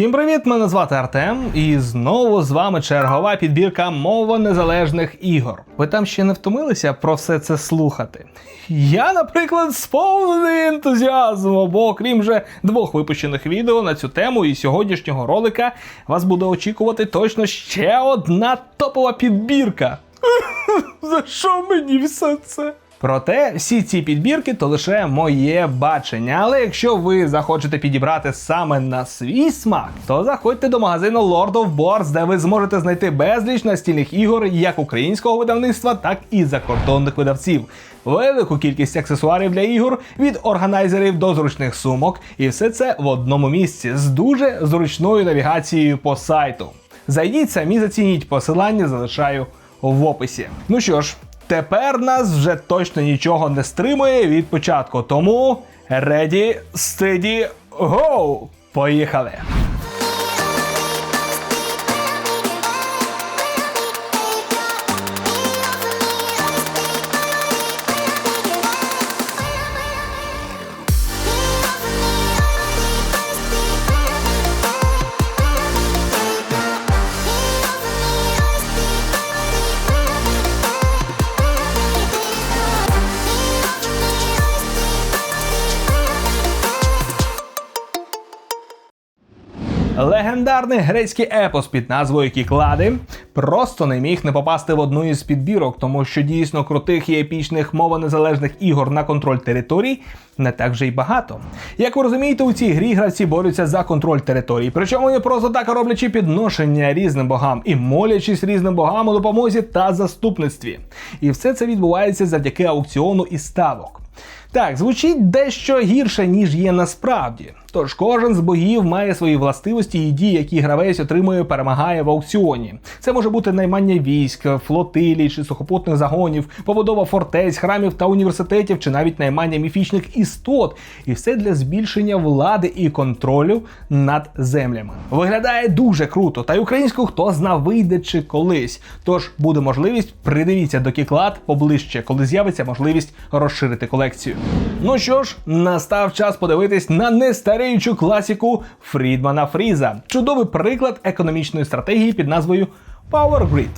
Всім привіт! Мене звати Артем, і знову з вами чергова підбірка мово незалежних ігор. Ви там ще не втомилися про все це слухати? Я, наприклад, сповнений ентузіазму, бо крім вже двох випущених відео на цю тему і сьогоднішнього ролика вас буде очікувати точно ще одна топова підбірка. За що мені все це? Проте всі ці підбірки то лише моє бачення. Але якщо ви захочете підібрати саме на свій смак, то заходьте до магазину Lord of Boards, де ви зможете знайти безліч настільних ігор як українського видавництва, так і закордонних видавців. Велику кількість аксесуарів для ігор від органайзерів до зручних сумок, і все це в одному місці з дуже зручною навігацією по сайту. Зайдіть самі зацініть посилання, залишаю в описі. Ну що ж. Тепер нас вже точно нічого не стримує від початку. Тому ready, steady, go! Поїхали! Легендарний грецький епос під назвою Кіклади просто не міг не попасти в одну із підбірок, тому що дійсно крутих і епічних мовонезалежних ігор на контроль територій не так вже й багато. Як ви розумієте, у цій грі гравці борються за контроль територій, причому не просто так роблячи підношення різним богам і молячись різним богам у допомозі та заступництві. І все це відбувається завдяки аукціону і ставок. Так, звучить дещо гірше, ніж є насправді. Тож кожен з богів має свої властивості і дії, які гравець отримує, перемагає в аукціоні. Це може бути наймання військ, флотилій чи сухопутних загонів, побудова фортець, храмів та університетів, чи навіть наймання міфічних істот. І все для збільшення влади і контролю над землями. Виглядає дуже круто, та й українську хто знав вийде чи колись. Тож буде можливість придивіться до кіклад поближче, коли з'явиться можливість розширити колекцію. Ну що ж, настав час подивитись на нестареючу класіку Фрідмана Фріза. Чудовий приклад економічної стратегії під назвою Power Grid.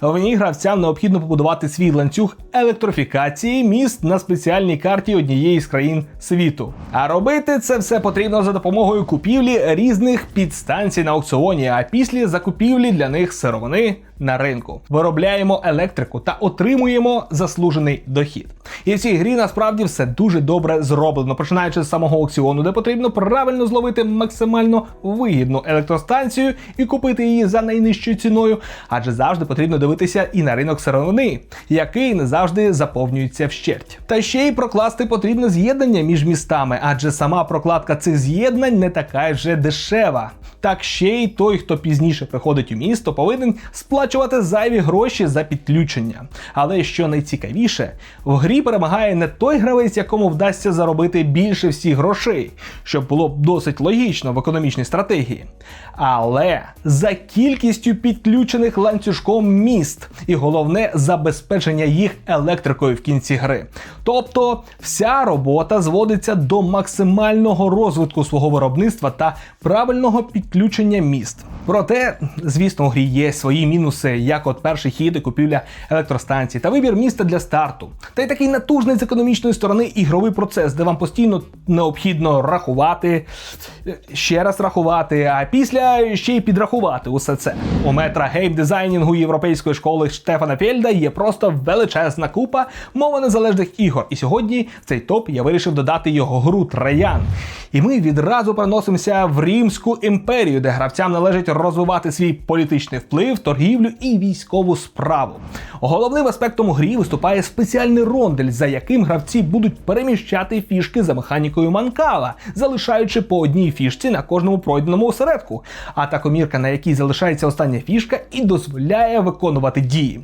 В ній гравцям необхідно побудувати свій ланцюг електрифікації міст на спеціальній карті однієї з країн світу. А робити це все потрібно за допомогою купівлі різних підстанцій на аукціоні, а після закупівлі для них сировини на ринку. Виробляємо електрику та отримуємо заслужений дохід. І в цій грі насправді все дуже добре зроблено, починаючи з самого аукціону, де потрібно правильно зловити максимально вигідну електростанцію і купити її за найнижчою ціною, адже завжди потрібно дивитися і на ринок сировини, який не завжди заповнюється вщерть. Та ще й прокласти потрібне з'єднання між містами, адже сама прокладка цих з'єднань не така вже дешева. Так ще й той, хто пізніше приходить у місто, повинен сплачувати зайві гроші за підключення. Але що найцікавіше, в грі перемагає не той гравець, якому вдасться заробити більше всіх грошей, що було б досить логічно в економічній стратегії, але за кількістю підключених ланцюжком міст, і головне забезпечення їх електрикою в кінці гри. Тобто вся робота зводиться до максимального розвитку свого виробництва та правильного підключення міст. Проте, звісно, у грі є свої мінуси, як от перший хід і купівля електростанцій та вибір міста для старту. Та й такий натужний з економічної сторони ігровий процес, де вам постійно необхідно рахувати, ще раз рахувати, а після ще й підрахувати усе це. У метра гейм-дизайнінгу європейської школи Штефана Фельда є просто величезна купа мови незалежних ігор. І сьогодні в цей топ я вирішив додати його гру Траян. І ми відразу переносимося в Римську імперію, де гравцям належить розвивати свій політичний вплив, торгівлю і військову справу. Головним аспектом грі виступає спеціальний рондель, за яким гравці будуть переміщати фішки за механікою манкала, залишаючи по одній фішці на кожному пройденому осередку. А та комірка, на якій залишається остання фішка, і дозволяє виконувати дії.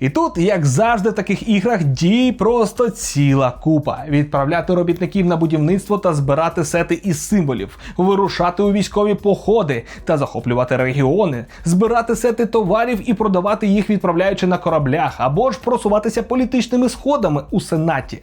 І тут, як завжди, в таких іграх дій просто ціла купа: відправляти робітників на будівництво та збирати сети із символів, вирушати у військові походи та захоплювати регіони, збирати сети товарів і продавати їх, відправляючи на кораблях, або ж просуватися політичними сходами у сенаті.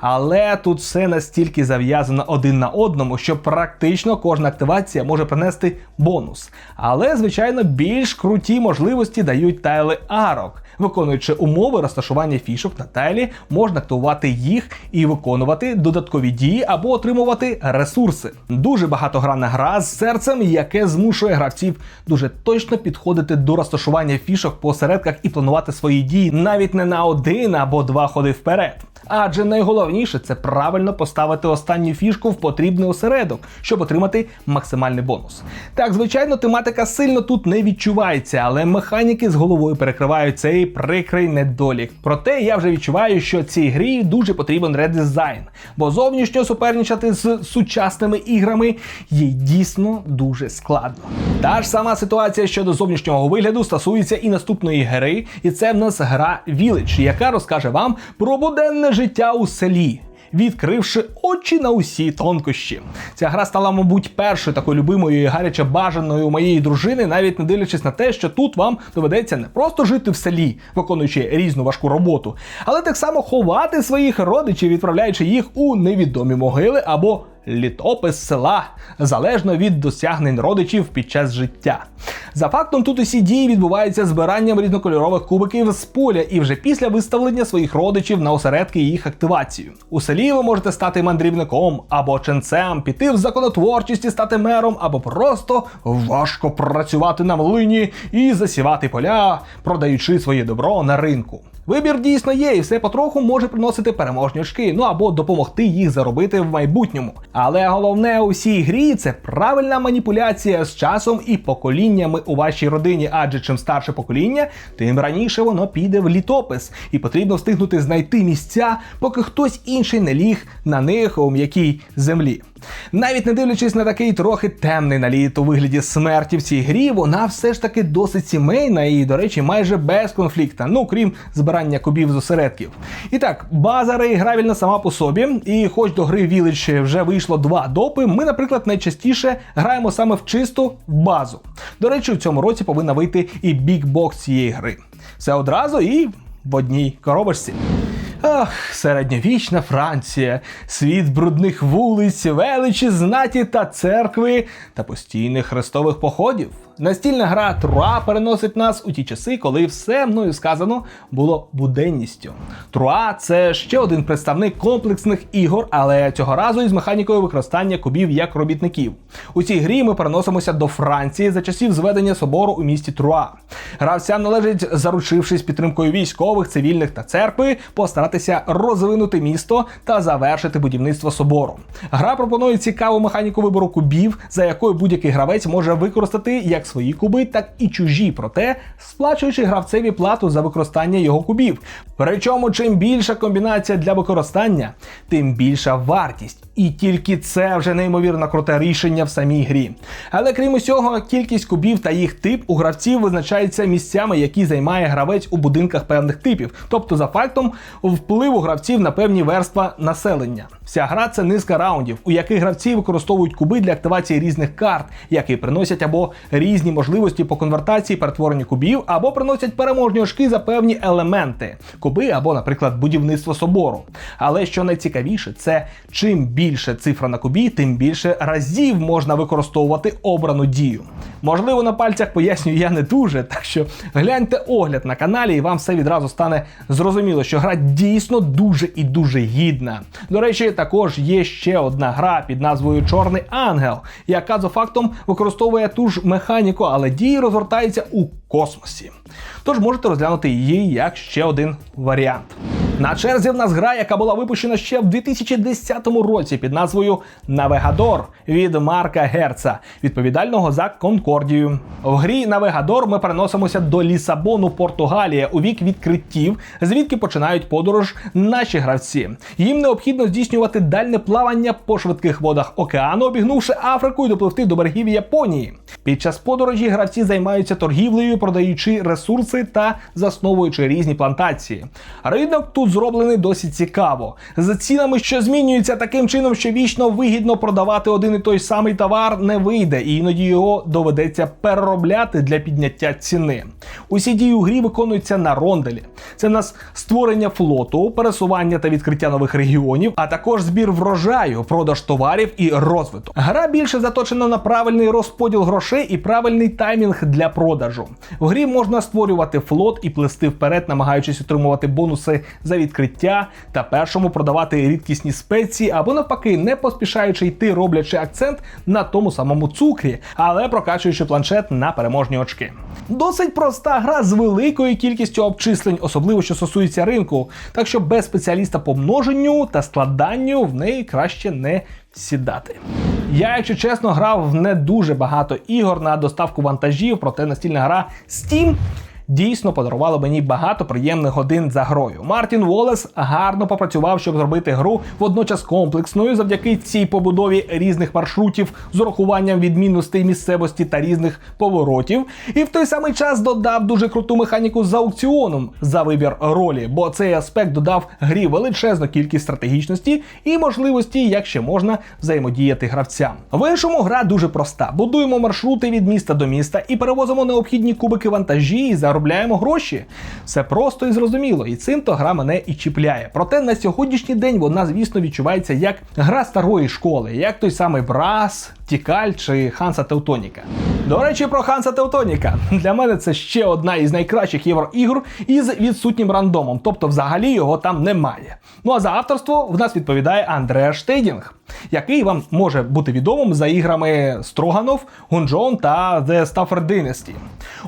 Але тут все настільки зав'язано один на одному, що практично кожна активація може принести бонус. Але, звичайно, більш круті можливості дають тайли арок. Виконуючи умови розташування фішок на тайлі, можна активувати їх і виконувати додаткові дії або отримувати ресурси. Дуже багатогранна гра з серцем, яке змушує гравців дуже точно підходити до розташування фішок по осередках і планувати свої дії навіть не на один або два ходи вперед. Адже найголовніше це правильно поставити останню фішку в потрібний осередок, щоб отримати максимальний бонус. Так, звичайно, тематика сильно тут не відчувається, але механіки з головою перекривають цей прикрий недолік. Проте я вже відчуваю, що цій грі дуже потрібен редизайн, бо зовнішньо суперничати з сучасними іграми їй дійсно дуже складно. Та ж сама ситуація щодо зовнішнього вигляду стосується і наступної гри, і це в нас гра Village, яка розкаже вам про буденне життя у селі. Відкривши очі на усі тонкощі, ця гра стала, мабуть, першою такою любимою і гаряче бажаною моєї дружини, навіть не дивлячись на те, що тут вам доведеться не просто жити в селі, виконуючи різну важку роботу, але так само ховати своїх родичів, відправляючи їх у невідомі могили або літопис села, залежно від досягнень родичів під час життя. За фактом, тут усі дії відбуваються збиранням різнокольорових кубиків з поля і вже після виставлення своїх родичів на осередки їх активацію. У селі ви можете стати мандрівником або ченцем, піти в законотворчість стати мером, або просто важко працювати на млині і засівати поля, продаючи своє добро на ринку. Вибір дійсно є, і все потроху може приносити переможні очки, ну або допомогти їх заробити в майбутньому. Але головне у всій грі це правильна маніпуляція з часом і поколіннями у вашій родині. Адже чим старше покоління, тим раніше воно піде в літопис, і потрібно встигнути знайти місця, поки хтось інший не ліг на них у м'якій землі. Навіть не дивлячись на такий трохи темний наліт у вигляді смерті в цій грі, вона все ж таки досить сімейна і, до речі, майже без конфлікта, ну крім збирання кубів з осередків. І так, база реігравільна сама по собі, і хоч до гри Village вже вийшло два допи, ми, наприклад, найчастіше граємо саме в чисту базу. До речі, в цьому році повинна вийти і бікбокс цієї гри. Все одразу і в одній коробочці. Ах, середньовічна Франція, світ брудних вулиць, величі знаті та церкви та постійних хрестових походів. Настільна гра Труа переносить нас у ті часи, коли все мною сказано було буденністю. Труа це ще один представник комплексних ігор, але цього разу із механікою використання кубів як робітників. У цій грі ми переносимося до Франції за часів зведення собору у місті Труа. Гравцям належить, заручившись підтримкою військових, цивільних та церкви, постаратися розвинути місто та завершити будівництво собору. Гра пропонує цікаву механіку вибору кубів, за якою будь-який гравець може використати як свої куби, так і чужі, проте сплачуючи гравцеві плату за використання його кубів. Причому, чим більша комбінація для використання, тим більша вартість. І тільки це вже неймовірно круте рішення в самій грі. Але крім усього, кількість кубів та їх тип у гравців визначається місцями, які займає гравець у будинках певних типів, тобто за фактом впливу гравців на певні верства населення. Вся гра це низка раундів, у яких гравці використовують куби для активації різних карт, які приносять або різні можливості по конвертації перетворення кубів, або приносять переможні очки за певні елементи куби або, наприклад, будівництво собору. Але що найцікавіше, це чим більше цифра на кубі, тим більше разів можна використовувати обрану дію. Можливо, на пальцях пояснюю я не дуже, так що гляньте огляд на каналі, і вам все відразу стане зрозуміло, що гра дійсно дуже і дуже гідна. До речі, також є ще одна гра під назвою Чорний Ангел, яка за фактом використовує ту ж механіку, але дії розгортаються у космосі. Тож можете розглянути її як ще один варіант. На черзі в нас гра, яка була випущена ще в 2010 році під назвою Навегадор від Марка Герца, відповідального за Конкордію. В грі Навегадор ми переносимося до Лісабону, Португалія у вік відкриттів, звідки починають подорож наші гравці. Їм необхідно здійснювати дальне плавання по швидких водах океану, обігнувши Африку і допливти до берегів Японії. Під час подорожі гравці займаються торгівлею, продаючи ресурси та засновуючи різні плантації. Ринок тут зроблений досить цікаво, з цінами, що змінюються таким чином, що вічно вигідно продавати один і той самий товар не вийде, і іноді його доведеться переробляти для підняття ціни. Усі дії у грі виконуються на ронделі. Це в нас створення флоту, пересування та відкриття нових регіонів, а також збір врожаю, продаж товарів і розвиток. Гра більше заточена на правильний розподіл грошей і правильний таймінг для продажу. В грі можна створювати флот і плести вперед, намагаючись отримувати бонуси за відкриття та першому продавати рідкісні спеції, або навпаки, не поспішаючи йти, роблячи акцент на тому самому цукрі, але прокачуючи планшет на переможні очки. Досить проста гра з великою кількістю обчислень, особливо що стосується ринку, так що без спеціаліста по множенню та складанню в неї краще не сідати. Я, якщо чесно, грав в не дуже багато ігор на доставку вантажів, проте настільна гра Steam дійсно подарувала мені багато приємних годин за грою. Мартін Волес гарно попрацював, щоб зробити гру водночас комплексною завдяки цій побудові різних маршрутів з урахуванням відмінностей місцевості та різних поворотів. І в той самий час додав дуже круту механіку з аукціоном за вибір ролі, бо цей аспект додав грі величезну кількість стратегічності і можливості, як ще можна взаємодіяти гравцям. В іншому гра дуже проста: будуємо маршрути від міста до міста і перевозимо необхідні кубики вантажі і заробляємо гроші. Все просто і зрозуміло, і цим то гра мене і чіпляє. Проте на сьогоднішній день вона, звісно, відчувається як гра старої школи, як той самий Брас, Тікаль чи Ханса Теутоніка. До речі, про Ханса Теутоніка. Для мене це ще одна із найкращих євроігр із відсутнім рандомом, тобто взагалі його там немає. Ну а за авторство в нас відповідає Андреа Штейдінг, який вам може бути відомим за іграми Строганов, Гунджон та The Stafford Dynasty.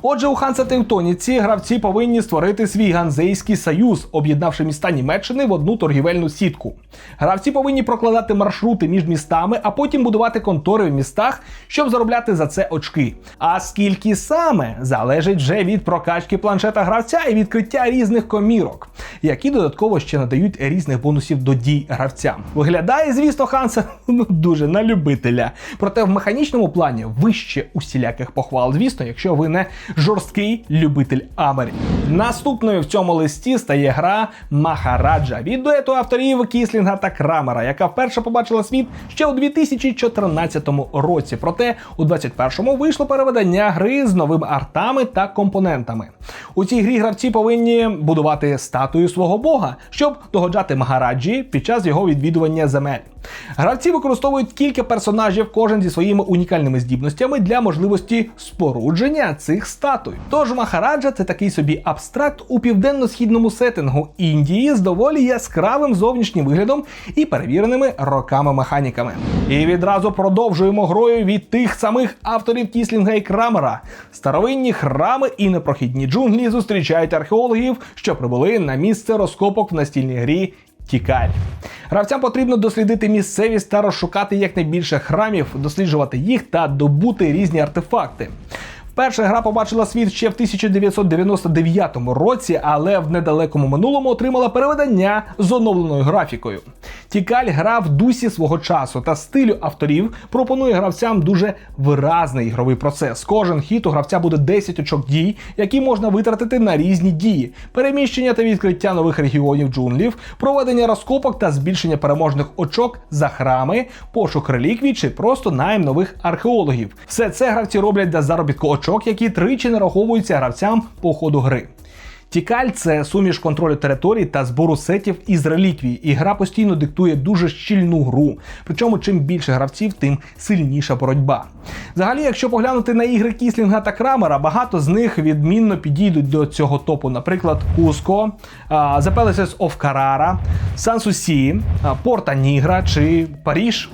Отже, у Ханса Теутоніці гравці повинні створити свій ганзейський союз, об'єднавши міста Німеччини в одну торгівельну сітку. Гравці повинні прокладати маршрути між містами, а потім будувати контори в містах, щоб заробляти за це очки. А скільки саме залежить вже від прокачки планшета гравця і відкриття різних комірок, які додатково ще надають різних бонусів до дій гравцям. Виглядає, звісно, Ханса ну, дуже на любителя. Проте в механічному плані вище усіляких похвал. Звісно, якщо ви не жорсткий любитель Амері. Наступною в цьому листі стає гра Махараджа від дуету авторів Кіслінга та Крамера, яка вперше побачила світ ще у 2014 році. Проте у 2021-му вийшло переведення гри з новими артами та компонентами. У цій грі гравці повинні будувати статую свого бога, щоб догоджати Магараджі під час його відвідування земель. Гравці використовують кілька персонажів, кожен зі своїми унікальними здібностями для можливості спорудження цих статуй. Тож Махараджа це такий собі абстракт у південно-східному сеттингу Індії з доволі яскравим зовнішнім виглядом і перевіреними роками механіками. І відразу продовжуємо грою від тих самих авторів Кіслінга і Крамера. Старовинні храми і непрохідні джунглі зустрічають археологів, що прибули на місце розкопок в настільній грі Тікаль. Гравцям потрібно дослідити місцевість та розшукати якнайбільше храмів, досліджувати їх та добути різні артефакти. Перша гра побачила світ ще в 1999 році, але в недалекому минулому отримала переведення з оновленою графікою. Тікаль гра в дусі свого часу та стилю авторів пропонує гравцям дуже виразний ігровий процес. Кожен хід у гравця буде 10 очок дій, які можна витратити на різні дії: переміщення та відкриття нових регіонів джунглів, проведення розкопок та збільшення переможних очок за храми, пошук реліквій чи просто найм нових археологів. Все це гравці роблять для заробітку очок, які тричі нараховуються гравцям по ходу гри. Тікаль це суміш контролю територій та збору сетів із реліквій, і гра постійно диктує дуже щільну гру. Причому чим більше гравців, тим сильніша боротьба. Взагалі, якщо поглянути на ігри Кіслінга та Крамера, багато з них відмінно підійдуть до цього топу. Наприклад, Куско, The Palaces of Carrara, Sanssouci, Порта Нігра чи Паріж.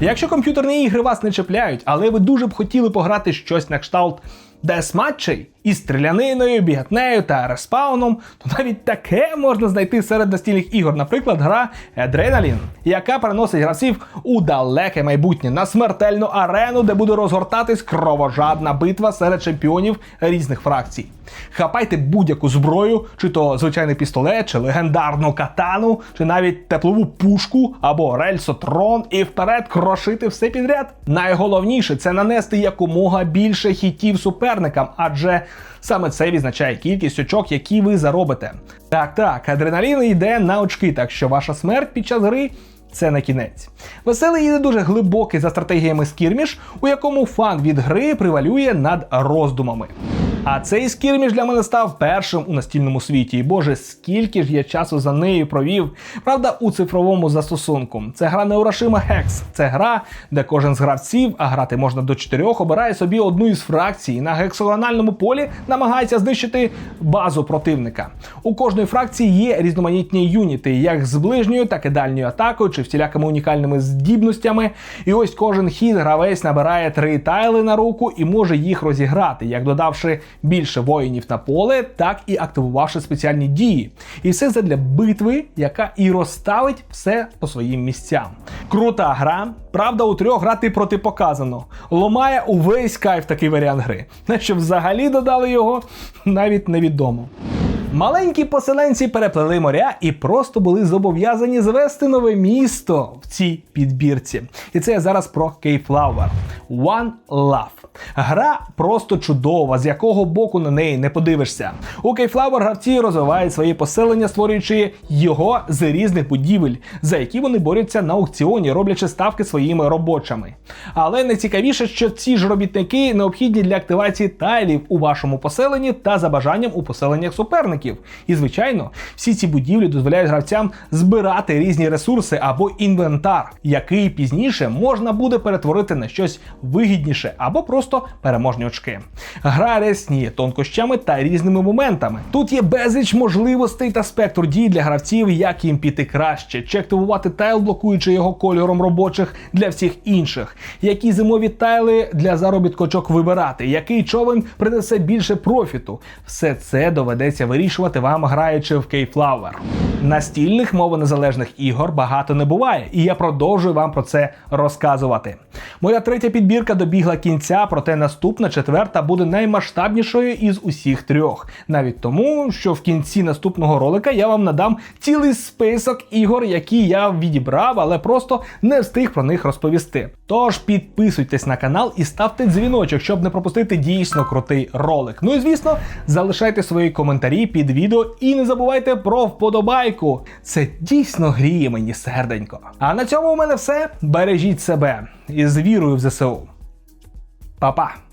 Якщо комп'ютерні ігри вас не чіпляють, але ви дуже б хотіли пограти щось на кшталт десматчей із стріляниною, бігатнею та респауном, то навіть таке можна знайти серед настільних ігор, наприклад, гра Adrenaline, яка переносить гравців у далеке майбутнє на смертельну арену, де буде розгортатись кровожадна битва серед чемпіонів різних фракцій. Хапайте будь-яку зброю, чи то звичайний пістолет, чи легендарну катану, чи навіть теплову пушку або рельсотрон, і вперед крошити все підряд. Найголовніше це нанести якомога більше хітів суперникам, адже саме це відзначає кількість очок, які ви заробите. Так, так, адреналін йде на очки, так що ваша смерть під час гри. Це не кінець. Веселий і не дуже глибокий за стратегіями скірміш, у якому фан від гри привалює над роздумами. А цей скірміш для мене став першим у настільному світі. І боже, скільки ж я часу за нею провів. Правда, у цифровому застосунку. Це гра Неурашима Hex. Це гра, де кожен з гравців, а грати можна до чотирьох, обирає собі одну із фракцій і на гексагональному полі намагається знищити базу противника. У кожної фракції є різноманітні юніти, як з ближньою, так і дальньою атакою, чи всілякими унікальними здібностями. І ось кожен хід гравець набирає три тайли на руку і може їх розіграти, як додавши більше воїнів на поле, так і активувавши спеціальні дії. І все задля битви, яка і розставить все по своїм місцям. Крута гра. Правда, у трьох грати протипоказано. Ломає увесь кайф такий варіант гри. На що взагалі додали його, навіть невідомо. Маленькі поселенці переплели моря і просто були зобов'язані звести нове місто в цій підбірці. І це я зараз про Кейфлауер. One Love. Гра просто чудова, з якого боку на неї не подивишся. У Кейфлауер гравці розвивають свої поселення, створюючи його з різних будівель, за які вони борються на аукціоні, роблячи ставки своїми робочими. Але найцікавіше, що ці ж робітники необхідні для активації тайлів у вашому поселенні та за бажанням у поселеннях суперників. І звичайно, всі ці будівлі дозволяють гравцям збирати різні ресурси або інвентар, який пізніше можна буде перетворити на щось вигідніше або просто переможні очки. Гра рясніє тонкощами та різними моментами. Тут є безліч можливостей та спектр дій для гравців, як їм піти краще, чи активувати тайл, блокуючи його кольором робочих для всіх інших, які зимові тайли для заробітку очок вибирати, який човен принесе більше профіту. Все це доведеться вирішувати вам, граючи в Keyflower. Настільних мовонезалежних ігор багато не буває, і я продовжую вам про це розказувати. Моя третя підбірка добігла кінця, проте наступна четверта буде наймасштабнішою із усіх трьох. Навіть тому, що в кінці наступного ролика я вам надам цілий список ігор, які я відібрав, але просто не встиг про них розповісти. Тож підписуйтесь на канал і ставте дзвіночок, щоб не пропустити дійсно крутий ролик. Ну і звісно, залишайте свої коментарі під відео і не забувайте про вподобайку. Це дійсно гріє мені серденько. А на цьому у мене все. Бережіть себе і з вірою в ЗСУ. Па-па!